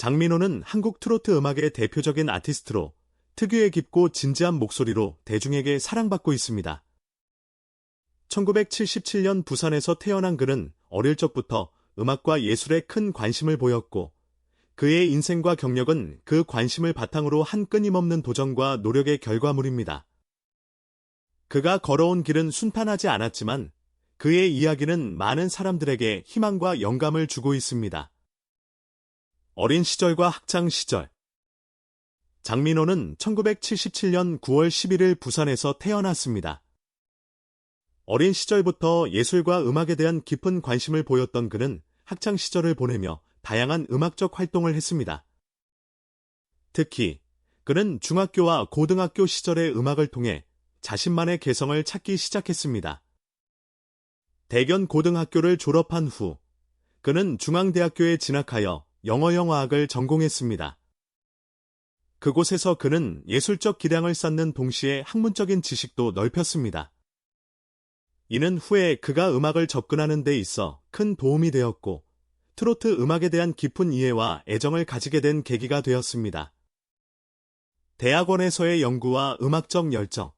장민호는 한국 트로트 음악의 대표적인 아티스트로 특유의 깊고 진지한 목소리로 대중에게 사랑받고 있습니다. 1977년 부산에서 태어난 그는 어릴 적부터 음악과 예술에 큰 관심을 보였고 그의 인생과 경력은 그 관심을 바탕으로 한 끊임없는 도전과 노력의 결과물입니다. 그가 걸어온 길은 순탄하지 않았지만 그의 이야기는 많은 사람들에게 희망과 영감을 주고 있습니다. 어린 시절과 학창 시절 장민호는 1977년 9월 11일 부산에서 태어났습니다. 어린 시절부터 예술과 음악에 대한 깊은 관심을 보였던 그는 학창 시절을 보내며 다양한 음악적 활동을 했습니다. 특히 그는 중학교와 고등학교 시절의 음악을 통해 자신만의 개성을 찾기 시작했습니다. 대견 고등학교를 졸업한 후 그는 중앙대학교에 진학하여 영어 영화학을 전공했습니다. 그곳에서 그는 예술적 기량을 쌓는 동시에 학문적인 지식도 넓혔습니다. 이는 후에 그가 음악을 접근하는 데 있어 큰 도움이 되었고 트로트 음악에 대한 깊은 이해와 애정을 가지게 된 계기가 되었습니다. 대학원에서의 연구와 음악적 열정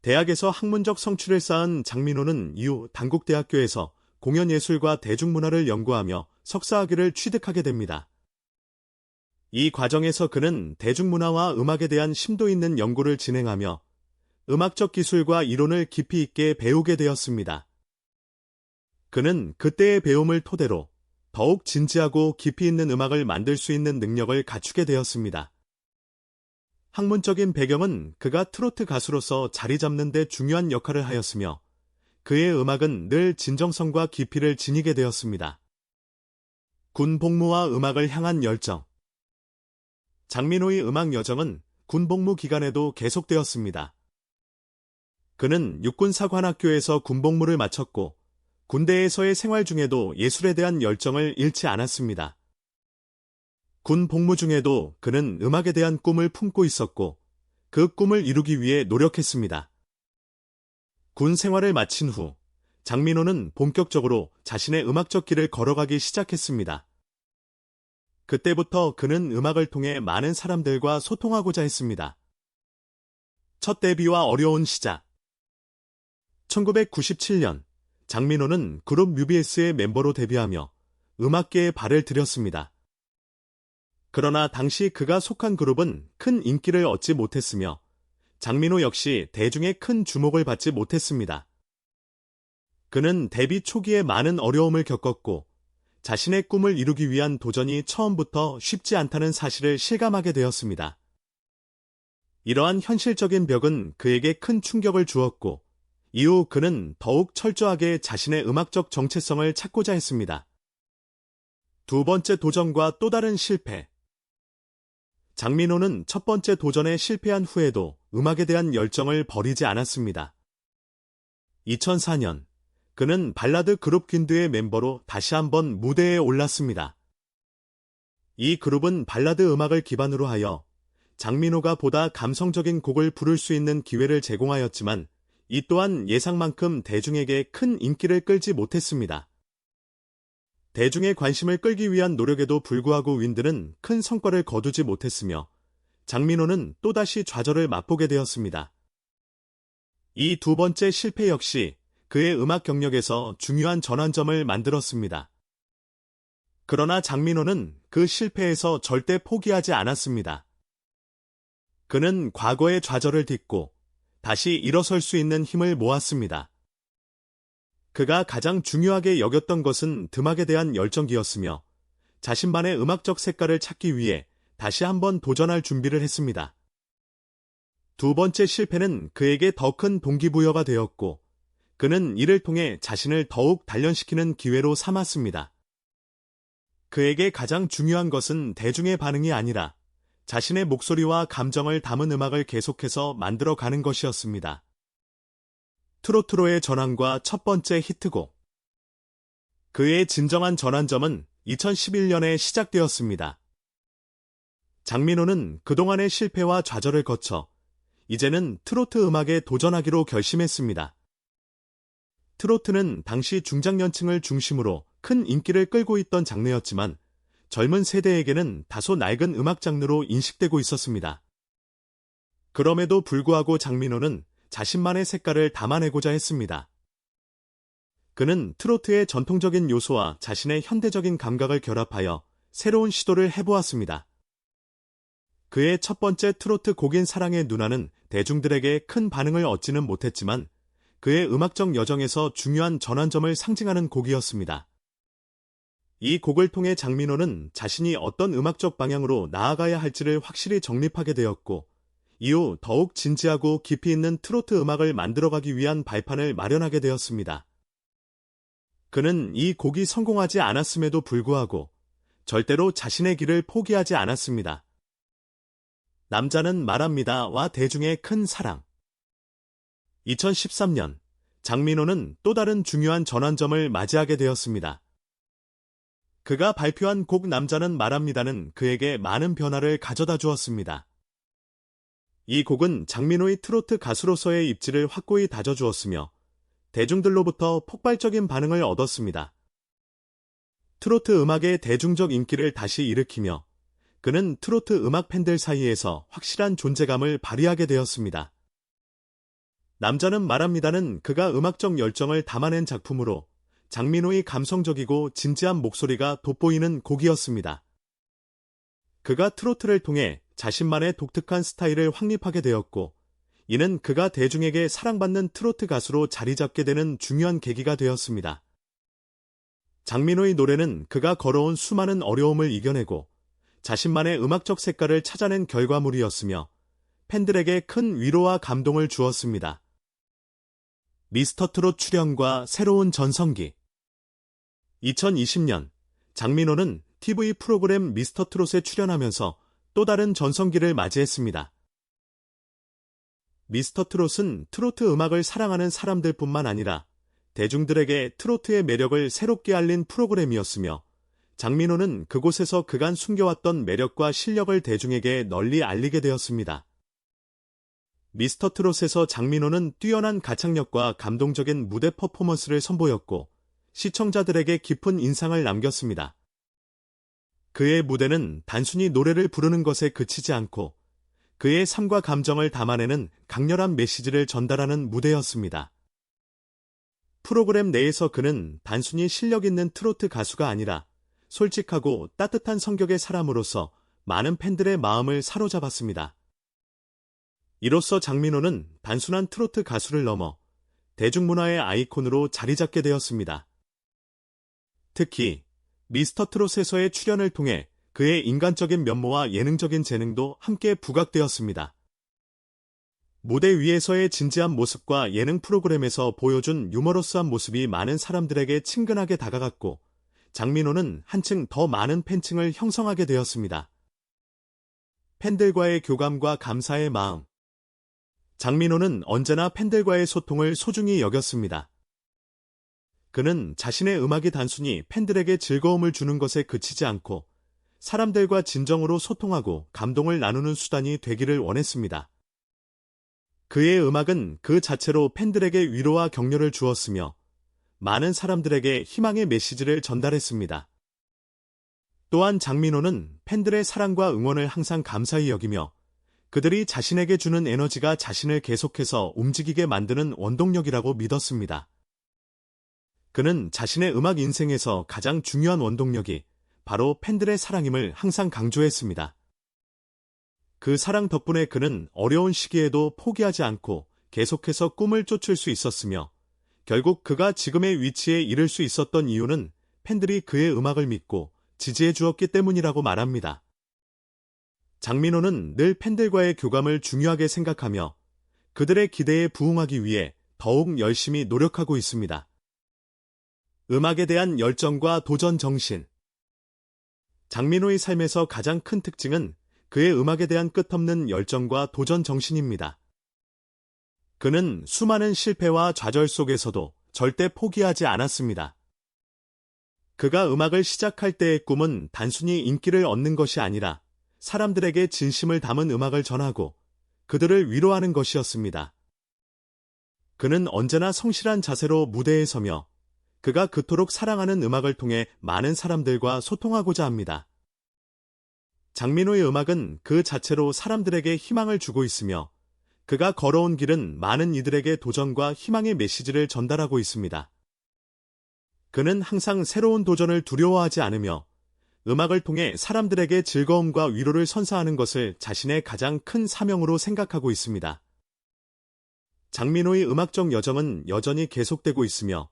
대학에서 학문적 성취를 쌓은 장민호는 이후 단국대학교에서 공연예술과 대중문화를 연구하며 석사학위를 취득하게 됩니다. 이 과정에서 그는 대중문화와 음악에 대한 심도 있는 연구를 진행하며 음악적 기술과 이론을 깊이 있게 배우게 되었습니다. 그는 그때의 배움을 토대로 더욱 진지하고 깊이 있는 음악을 만들 수 있는 능력을 갖추게 되었습니다. 학문적인 배경은 그가 트로트 가수로서 자리 잡는 데 중요한 역할을 하였으며 그의 음악은 늘 진정성과 깊이를 지니게 되었습니다. 군 복무와 음악을 향한 열정 장민호의 음악 여정은 군 복무 기간에도 계속되었습니다. 그는 육군사관학교에서 군복무를 마쳤고 군대에서의 생활 중에도 예술에 대한 열정을 잃지 않았습니다. 군 복무 중에도 그는 음악에 대한 꿈을 품고 있었고 그 꿈을 이루기 위해 노력했습니다. 군 생활을 마친 후 장민호는 본격적으로 자신의 음악적 길을 걸어가기 시작했습니다. 그때부터 그는 음악을 통해 많은 사람들과 소통하고자 했습니다. 첫 데뷔와 어려운 시작 1997년 장민호는 그룹 뮤비에스의 멤버로 데뷔하며 음악계에 발을 들였습니다. 그러나 당시 그가 속한 그룹은 큰 인기를 얻지 못했으며 장민호 역시 대중의 큰 주목을 받지 못했습니다. 그는 데뷔 초기에 많은 어려움을 겪었고 자신의 꿈을 이루기 위한 도전이 처음부터 쉽지 않다는 사실을 실감하게 되었습니다. 이러한 현실적인 벽은 그에게 큰 충격을 주었고 이후 그는 더욱 철저하게 자신의 음악적 정체성을 찾고자 했습니다. 두 번째 도전과 또 다른 실패. 장민호는 첫 번째 도전에 실패한 후에도 음악에 대한 열정을 버리지 않았습니다. 2004년 그는 발라드 그룹 퀸드의 멤버로 다시 한번 무대에 올랐습니다. 이 그룹은 발라드 음악을 기반으로 하여 장민호가 보다 감성적인 곡을 부를 수 있는 기회를 제공하였지만 이 또한 예상만큼 대중에게 큰 인기를 끌지 못했습니다. 대중의 관심을 끌기 위한 노력에도 불구하고 윈드는 큰 성과를 거두지 못했으며 장민호는 또다시 좌절을 맛보게 되었습니다. 이 두 번째 실패 역시 그의 음악 경력에서 중요한 전환점을 만들었습니다. 그러나 장민호는 그 실패에서 절대 포기하지 않았습니다. 그는 과거의 좌절을 딛고 다시 일어설 수 있는 힘을 모았습니다. 그가 가장 중요하게 여겼던 것은 드막에 대한 열정기였으며 자신만의 음악적 색깔을 찾기 위해 다시 한번 도전할 준비를 했습니다. 두 번째 실패는 그에게 더 큰 동기부여가 되었고 그는 이를 통해 자신을 더욱 단련시키는 기회로 삼았습니다. 그에게 가장 중요한 것은 대중의 반응이 아니라 자신의 목소리와 감정을 담은 음악을 계속해서 만들어 가는 것이었습니다. 트로트로의 전환과 첫 번째 히트곡. 그의 진정한 전환점은 2011년에 시작되었습니다. 장민호는 그동안의 실패와 좌절을 거쳐 이제는 트로트 음악에 도전하기로 결심했습니다. 트로트는 당시 중장년층을 중심으로 큰 인기를 끌고 있던 장르였지만 젊은 세대에게는 다소 낡은 음악 장르로 인식되고 있었습니다. 그럼에도 불구하고 장민호는 자신만의 색깔을 담아내고자 했습니다. 그는 트로트의 전통적인 요소와 자신의 현대적인 감각을 결합하여 새로운 시도를 해보았습니다. 그의 첫 번째 트로트 곡인 사랑의 누나는 대중들에게 큰 반응을 얻지는 못했지만 그의 음악적 여정에서 중요한 전환점을 상징하는 곡이었습니다. 이 곡을 통해 장민호는 자신이 어떤 음악적 방향으로 나아가야 할지를 확실히 정립하게 되었고, 이후 더욱 진지하고 깊이 있는 트로트 음악을 만들어가기 위한 발판을 마련하게 되었습니다. 그는 이 곡이 성공하지 않았음에도 불구하고 절대로 자신의 길을 포기하지 않았습니다. 남자는 말합니다와 대중의 큰 사랑. 2013년 장민호는 또 다른 중요한 전환점을 맞이하게 되었습니다. 그가 발표한 곡 남자는 말합니다는 그에게 많은 변화를 가져다 주었습니다. 이 곡은 장민호의 트로트 가수로서의 입지를 확고히 다져주었으며 대중들로부터 폭발적인 반응을 얻었습니다. 트로트 음악의 대중적 인기를 다시 일으키며 그는 트로트 음악 팬들 사이에서 확실한 존재감을 발휘하게 되었습니다. 남자는 말합니다는 그가 음악적 열정을 담아낸 작품으로 장민호의 감성적이고 진지한 목소리가 돋보이는 곡이었습니다. 그가 트로트를 통해 자신만의 독특한 스타일을 확립하게 되었고, 이는 그가 대중에게 사랑받는 트로트 가수로 자리 잡게 되는 중요한 계기가 되었습니다. 장민호의 노래는 그가 걸어온 수많은 어려움을 이겨내고 자신만의 음악적 색깔을 찾아낸 결과물이었으며 팬들에게 큰 위로와 감동을 주었습니다. 미스터 트롯 출연과 새로운 전성기 2020년 장민호는 TV 프로그램 미스터 트롯에 출연하면서 또 다른 전성기를 맞이했습니다. 미스터 트롯은 트로트 음악을 사랑하는 사람들뿐만 아니라 대중들에게 트로트의 매력을 새롭게 알린 프로그램이었으며 장민호는 그곳에서 그간 숨겨왔던 매력과 실력을 대중에게 널리 알리게 되었습니다. 미스터 트롯에서 장민호는 뛰어난 가창력과 감동적인 무대 퍼포먼스를 선보였고 시청자들에게 깊은 인상을 남겼습니다. 그의 무대는 단순히 노래를 부르는 것에 그치지 않고 그의 삶과 감정을 담아내는 강렬한 메시지를 전달하는 무대였습니다. 프로그램 내에서 그는 단순히 실력 있는 트로트 가수가 아니라 솔직하고 따뜻한 성격의 사람으로서 많은 팬들의 마음을 사로잡았습니다. 이로써 장민호는 단순한 트로트 가수를 넘어 대중문화의 아이콘으로 자리 잡게 되었습니다. 특히 미스터 트롯에서의 출연을 통해 그의 인간적인 면모와 예능적인 재능도 함께 부각되었습니다. 무대 위에서의 진지한 모습과 예능 프로그램에서 보여준 유머러스한 모습이 많은 사람들에게 친근하게 다가갔고 장민호는 한층 더 많은 팬층을 형성하게 되었습니다. 팬들과의 교감과 감사의 마음. 장민호는 언제나 팬들과의 소통을 소중히 여겼습니다. 그는 자신의 음악이 단순히 팬들에게 즐거움을 주는 것에 그치지 않고 사람들과 진정으로 소통하고 감동을 나누는 수단이 되기를 원했습니다. 그의 음악은 그 자체로 팬들에게 위로와 격려를 주었으며 많은 사람들에게 희망의 메시지를 전달했습니다. 또한 장민호는 팬들의 사랑과 응원을 항상 감사히 여기며 그들이 자신에게 주는 에너지가 자신을 계속해서 움직이게 만드는 원동력이라고 믿었습니다. 그는 자신의 음악 인생에서 가장 중요한 원동력이 바로 팬들의 사랑임을 항상 강조했습니다. 그 사랑 덕분에 그는 어려운 시기에도 포기하지 않고 계속해서 꿈을 쫓을 수 있었으며 결국 그가 지금의 위치에 이를 수 있었던 이유는 팬들이 그의 음악을 믿고 지지해 주었기 때문이라고 말합니다. 장민호는 늘 팬들과의 교감을 중요하게 생각하며 그들의 기대에 부응하기 위해 더욱 열심히 노력하고 있습니다. 음악에 대한 열정과 도전 정신. 장민호의 삶에서 가장 큰 특징은 그의 음악에 대한 끝없는 열정과 도전 정신입니다. 그는 수많은 실패와 좌절 속에서도 절대 포기하지 않았습니다. 그가 음악을 시작할 때의 꿈은 단순히 인기를 얻는 것이 아니라 사람들에게 진심을 담은 음악을 전하고 그들을 위로하는 것이었습니다. 그는 언제나 성실한 자세로 무대에 서며 그가 그토록 사랑하는 음악을 통해 많은 사람들과 소통하고자 합니다. 장민호의 음악은 그 자체로 사람들에게 희망을 주고 있으며 그가 걸어온 길은 많은 이들에게 도전과 희망의 메시지를 전달하고 있습니다. 그는 항상 새로운 도전을 두려워하지 않으며 음악을 통해 사람들에게 즐거움과 위로를 선사하는 것을 자신의 가장 큰 사명으로 생각하고 있습니다. 장민호의 음악적 여정은 여전히 계속되고 있으며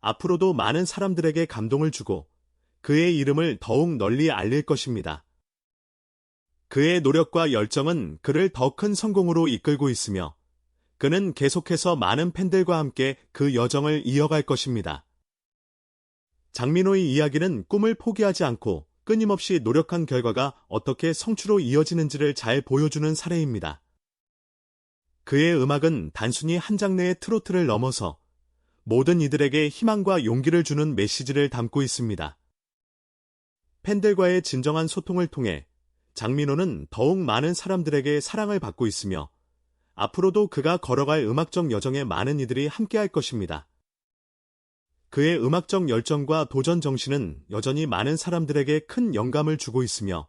앞으로도 많은 사람들에게 감동을 주고 그의 이름을 더욱 널리 알릴 것입니다. 그의 노력과 열정은 그를 더 큰 성공으로 이끌고 있으며 그는 계속해서 많은 팬들과 함께 그 여정을 이어갈 것입니다. 장민호의 이야기는 꿈을 포기하지 않고 끊임없이 노력한 결과가 어떻게 성취로 이어지는지를 잘 보여주는 사례입니다. 그의 음악은 단순히 한 장르의 트로트를 넘어서 모든 이들에게 희망과 용기를 주는 메시지를 담고 있습니다. 팬들과의 진정한 소통을 통해 장민호는 더욱 많은 사람들에게 사랑을 받고 있으며 앞으로도 그가 걸어갈 음악적 여정에 많은 이들이 함께할 것입니다. 그의 음악적 열정과 도전 정신은 여전히 많은 사람들에게 큰 영감을 주고 있으며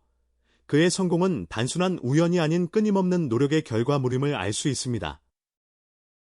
그의 성공은 단순한 우연이 아닌 끊임없는 노력의 결과물임을 알 수 있습니다.